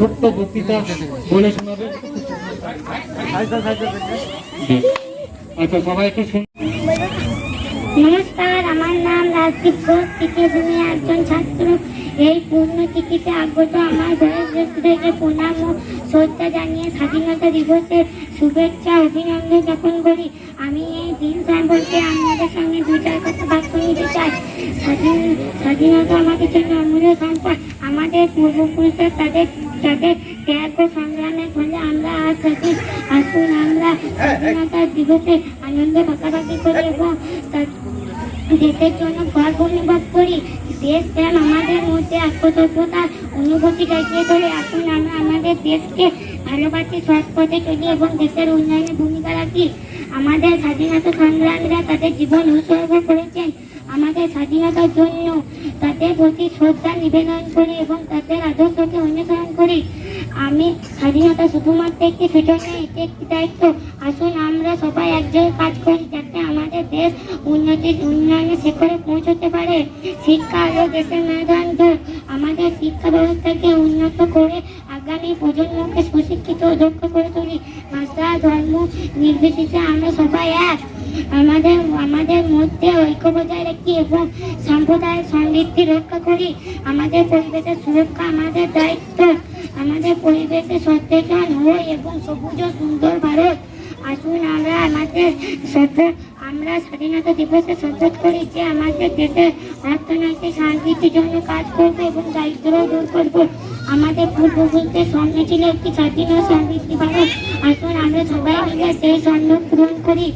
ছোট্ট বক্তৃতা বলে শোনাবে। আচ্ছা নমস্কার, আমার নাম রাজদীপ ঘোষ তৃতীয় শ্রেণির একজন ছাত্র। এই পূর্ণ তিথিতে আগত আমার বয়োজ্যেষ্ঠদেরকে প্রণাম ও শ্রদ্ধা জানিয়ে স্বাধীনতা দিবসের শুভেচ্ছা, অভিনন্দন জ্ঞাপন করি। আমি এই দিন সম্পর্কে আপনাদের সঙ্গে দু চার কথা বাক্য নিতে চাই। স্বাধীন স্বাধীনতা আমাদের জন্য অমূল্য সম্পদ। আমাদের পূর্বপুরুষরা তাদের তাদের ত্যাগ ও সংগ্রামের ফলে আমরা আজ স্বাধীন আসুন আমরা স্বাধীনতা দিবসে আনন্দ ভাগাভাগি করি এবং দেশের জন্য গর্ব অনুভব করি। দেশ প্রেম আমাদের মধ্যে আত্মতত্ত্বতার অনুভূতি জাগিয়ে তোলে। আসুন আমরা আমাদের দেশকে ভালোবাসি, সৎ পথে চলি এবং দেশের উন্নয়নে ভূমিকা রাখি। আমাদের স্বাধীনতা সংগ্রামীরা তাদের জীবন উৎসর্গ করেছেন। আমাদের স্বাধীনতার জন্য তাদের প্রতি শ্রদ্ধা নিবেদন করি এবং তাদের আদর্শকে অনুসরণ করি। আমি স্বাধীনতা শুধুমাত্র একটি নয়, এটি একটি দায়িত্ব। আসুন আমরা সবাই একজোড়ে কাজ করি যাতে আমাদের দেশ উন্নতির উন্নয়নের শিখরে পৌঁছতে পারে। শিক্ষা আরও দেশের মেরুদণ্ড আমাদের শিক্ষা ব্যবস্থাকে উন্নত করে আগামী প্রজন্মকে সুশিক্ষিত ও দক্ষ করে তুলি। ভাষা ধর্ম নির্বিশেষে আমরা সবাই এক। আমাদের আমাদের মধ্যে ঐক্য বজায় রাখি এবং সাম্প্রদায়িক সমৃদ্ধি রক্ষা করি। আমাদের পরিবেশের সুরক্ষা আমাদের দায়িত্ব। আমাদের পরিবেশে সচেতন হই এবং সবুজ ও সুন্দর ভারত। আসুন আমরা আমাদের আমরা স্বাধীনতা দিবসে শপথ করি যে আমাদের দেশের অর্থনৈতিক শান্তির জন্য কাজ করব এবং দারিদ্র দূর করব। আমাদের পূর্বপুরুষদের স্বপ্ন ছিল একটি স্বাধীন ও সমৃদ্ধি ভারত। আসুন আমরা সবাই মিলে সেই স্বপ্ন পূরণ করি।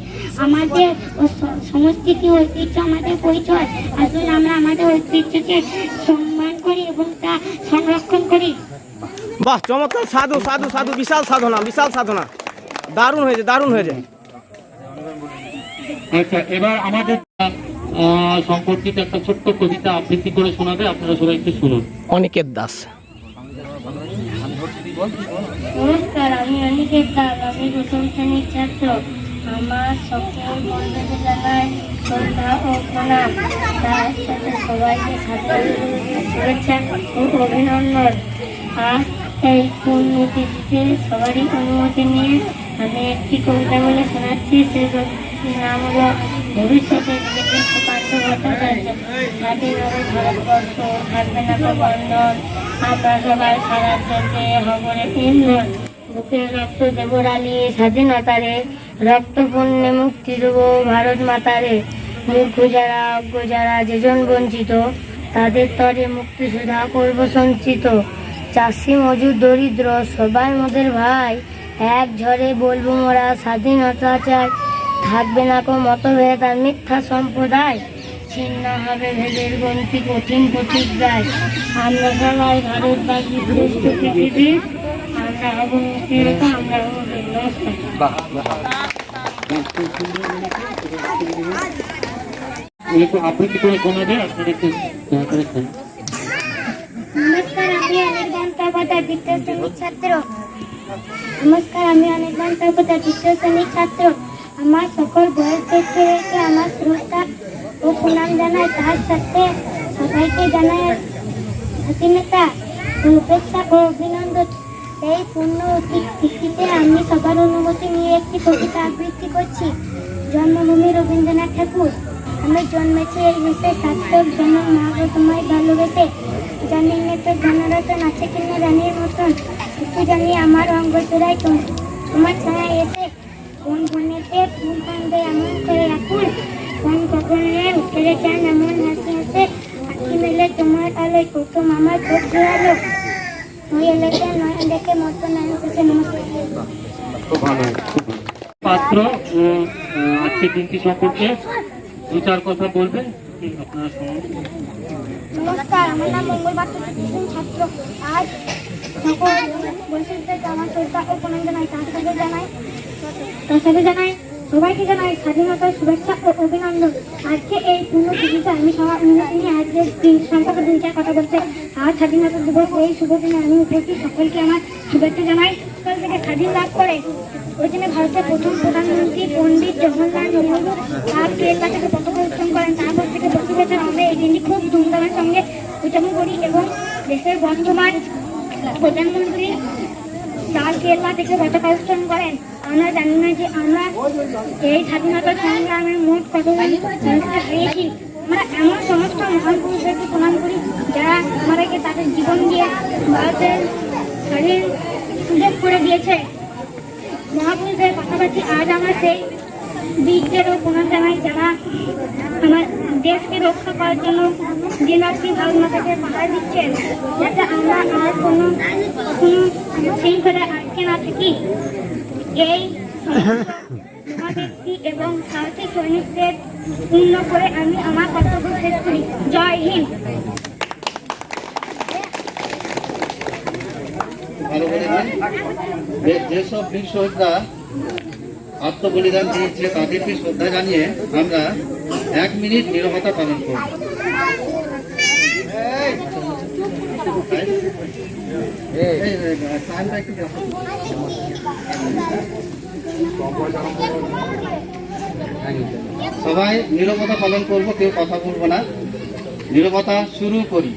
আমাদের সংস্কৃতি ঐতিহ্য আমাদের পরিচয়। আসুন আমরা আমাদের ঐতিহ্যকে সম্মান করি এবং তা সংরক্ষণ করি। বাহ চমৎকার। সাধু সাধু সাধু বিশাল সাধনা বিশাল সাধনা। দারুণ হয়েছে দারুণ হয়েছে। আচ্ছা এবার আমাদের সম্পর্কিত একটা ছোট্ট কবিতা আবৃত্তি করে শোনাবে। আপনারা সবাই একটু শুনুন। অনিকেত দাস। নমস্কার, আমি অনিকেত দাস, আমি প্রথম শ্রেণির ছাত্র। আমার সকল বন্ধুদের জানাই শ্রদ্ধা ও প্রণাম। তার সাথে সবাইকে শুভেচ্ছা ও অভিনন্দন। আর এই পূর্ণতিথিতে সবারই অনুমতি নিয়ে আমি একটি কবিতা বলে শোনাচ্ছি। সে নাম হলো, ভবিষ্যতে ভারতবর্ষ থাকবে না বন্ধন। রক্ত স্বাধীনতারে। মুক্তি ভারত মাতারে। যারা, অজ্ঞ যারা, যেজন বঞ্চিত, তাদের তরে করব সঞ্চিত। চাষি, মজুর, দরিদ্র, সবাই মোদের ভাই। এক ঝড়ে বলব মোরা স্বাধীনতা চাই। থাকবে না কো মতভেদ আর মিথ্যা সম্প্রদায়। ছিন্ন হবে ভেদের গন্তি কঠিন প্রতিজ্ঞায় আমরা সবাই ভারতবাসী শ্রেষ্ঠ পৃথিবী। আমরা হব আমরা হব নমস্কার একটু আবৃত্তি করে শোনাবে আপনারা একটু দয়া করে নমস্কার আমি অনির্বাণ তর্পতা দ্বিতীয় শ্রেণির ছাত্র। নমস্কার আমি অনির্বাণ তর্পতা দ্বিতীয় শ্রেণির ছাত্র। আমার সকল বয়োজ্যেষ্ঠদেরকে আমার শ্রদ্ধা ও প্রণাম জানাই তার সাথে সবাইকে জানাই স্বাধীনতা শুভেচ্ছা ও অভিনন্দন। এই পূর্ণ তিথিতে আমি সবার অনুমতি নিয়ে একটি কবিতা আবৃত্তি করছি। জন্মভূমি রবীন্দ্রনাথ ঠাকুর। আমি জন্মেছি এই দেশে, সার্থক জন্ম মা তোমায় ভালোবেসে। জানি না তো জনরতন আছে কিনা রানীর মতন। একটু জানি আমার অঙ্গ চূড়ায় তোমার ছায়া এসে। কোন বনেতে ফুল কান্দে এমন করে এখন কোন কখনে উঠে চান এমন হাসি হাসে আঁকি মেলে তোমার আলোয় প্রথম আমার চোখ জোড়ালো। ওই এলাকায় নয় দেখে মতো নয় শেষে। পাত্র ও আজকের দিনটি সম্পর্কে দু চার কথা বলবেন? আপনারা নমস্কার আমার নাম মঙ্গলবার ছাত্র। আজ সকল আমার শ্রদ্ধা ও প্রণাম জানাই তার সাথে জানাই তার সাথে জানাই। সবাইকে জানাই স্বাধীনতার শুভেচ্ছা ও অভিনন্দন। আজকে এই পূর্ণ তিথিতে আমি সবার অনুমতি নিয়ে আজকের সম্পর্কে দুই চার কথা বলতে আজ স্বাধীনতা দিবস, এই শুভ দিনে আমি উপস্থিত। সকলকে আমার শুভেচ্ছা জানাই। সকাল থেকে স্বাধীন লাভ করে ওই জন্য ভারতের প্রথম প্রধানমন্ত্রী পণ্ডিত জওহরলাল নেহরু তার প্রিয়তা থেকে পতাকা উত্তোলন করেন। তারপর থেকে প্রতি বছর আমরা এই দিনটি খুব ধুমধামের সঙ্গে উদযাপন করি এবং দেশের বর্তমান প্রধানমন্ত্রী লাল কেল্লা থেকে উত্তোলন করেন, আমরা জানি না যে আমরা এই স্বাধীনতা সংগ্রামে মোট কতগুলি হারিয়েছি আমরা এমন সমস্ত মহান পুরুষদেরকে করি, যারা আমাদেরকে তাদের জীবন দিয়ে ভারতের স্বাধীন সুযোগ করে দিয়েছে। মহাপুরুষদের পাশাপাশি আজ আমরা সেই বীরদেরও প্রণাম যারা আমার দেশকে রক্ষা করার জন্য দিনাজপুর ভারত মাতাকে পাহাড় দিচ্ছেন। যাতে আমরা আর কোনো শৃঙ্খলায় আটকে না থাকি। এই এবং সাহসী সৈনিকদের পূর্ণ করে আমি আমার কর্তব্য শেষ করি। জয় হিন্দ। যেসব বীর শহীদরা আত্মবলিদান দিয়েছে, তাদেরকে শ্রদ্ধা জানিয়ে আমরা এক মিনিট নিরবতা পালন করব এই, এই, এই, টাইমটা একটু দেখো। সবাই নিরবতা পালন করব কেউ কথা বলব না। নিরবতা শুরু করি।